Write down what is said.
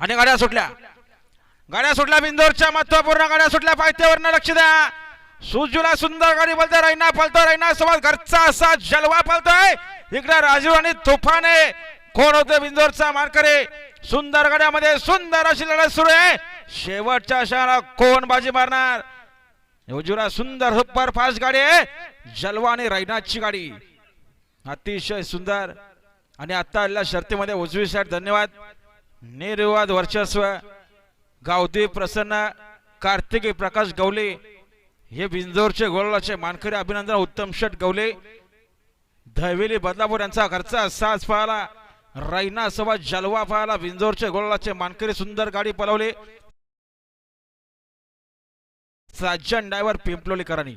आणि गाड्या सुटल्या. गाड्या सुटल्या बिंदोरच्या महत्त्वपूर्ण गाड्या सुटल्या. पायथ्यावरनं लक्ष द्या. सुजुला सुंदर गाडी बोलतोय रैना पळतोय रैना सोबत घरचा असा जलवा पळतोय इकडे राजीव आणि आहे. कोण होते बिंदोरचा मारकरी सुंदर गाड्यामध्ये सुंदर अशी लढत सुरू आहे. शेवटच्या शहरा कोण बाजी मारणार? उजूला सुंदर सुपर फास्ट गाडी आहे. जलवा आणि रैनाची गाडी. अतिशय सुंदर. आणि आता आलेल्या शर्तीमध्ये उजवी साईड धन्यवाद. निर्वाद वर्चस्व गावदेव प्रसन्न कार्तिकी प्रकाश गवले हे बिंजोरचे गोलाचे मानकरी अभिनंदन उत्तम शट गवले. धवेली बदलापूर यांचा घरचा साज पाहला रैना सोबत जलवा पाहला बिंजोरचे गोलाचे मानकरी सुंदर गाडी पलवले. साजन डायव्हर पिंपलोलीकरांनी.